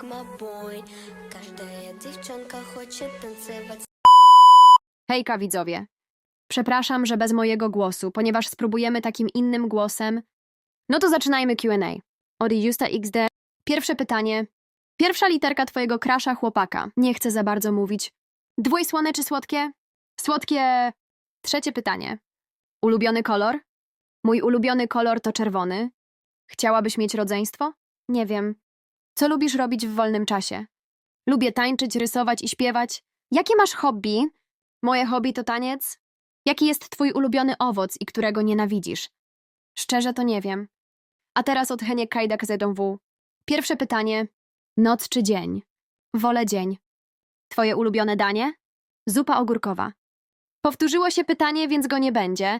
jak ma bój. Każda dziewczynka chce tancować. Hejka widzowie. Przepraszam, że bez mojego głosu, ponieważ spróbujemy takim innym głosem. No to zaczynajmy Q&A. Od Justa XD. Pierwsze pytanie. Pierwsza literka twojego krasza chłopaka. Nie chcę za bardzo mówić. Dwójsłone czy słodkie? Słodkie. Trzecie pytanie. Ulubiony kolor? Mój ulubiony kolor to czerwony. Chciałabyś mieć rodzeństwo? Nie wiem. Co lubisz robić w wolnym czasie? Lubię tańczyć, rysować i śpiewać. Jakie masz hobby? Moje hobby to taniec. Jaki jest twój ulubiony owoc i którego nienawidzisz? Szczerze to nie wiem. A teraz od Heniek Kajdak ZW. Pierwsze pytanie. Noc czy dzień? Wolę dzień. Twoje ulubione danie? Zupa ogórkowa. Powtórzyło się pytanie, więc go nie będzie.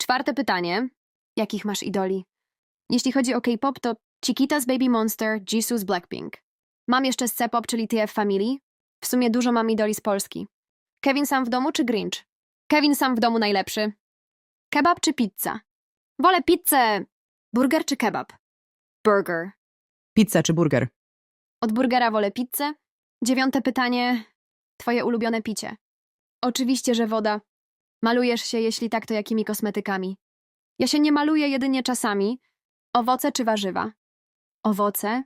Czwarte pytanie. Jakich masz idoli? Jeśli chodzi o K-pop, to Chiquita z Baby Monster, Jisoo z Blackpink. Mam jeszcze z C-pop, czyli TF Family. W sumie dużo mam idoli z Polski. Kevin sam w domu czy Grinch? Kevin sam w domu najlepszy. Kebab czy pizza? Wolę pizzę. Burger czy kebab? Burger. Pizza czy burger? Od burgera wolę pizzę. Dziewiąte pytanie. Twoje ulubione picie? Oczywiście, że woda. Malujesz się, jeśli tak, to jakimi kosmetykami? Ja się nie maluję jedynie czasami. Owoce czy warzywa? Owoce.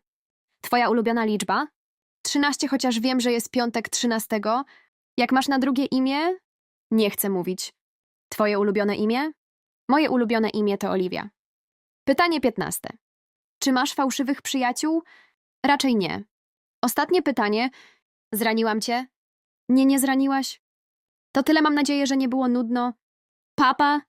Twoja ulubiona liczba? Trzynaście, chociaż wiem, że jest piątek trzynastego. Jak masz na drugie imię? Nie chcę mówić. Twoje ulubione imię? Moje ulubione imię to Oliwia. Pytanie piętnaste. Czy masz fałszywych przyjaciół? Raczej nie. Ostatnie pytanie. Zraniłam cię? Nie, nie zraniłaś? To tyle mam nadzieję, że nie było nudno. Papa,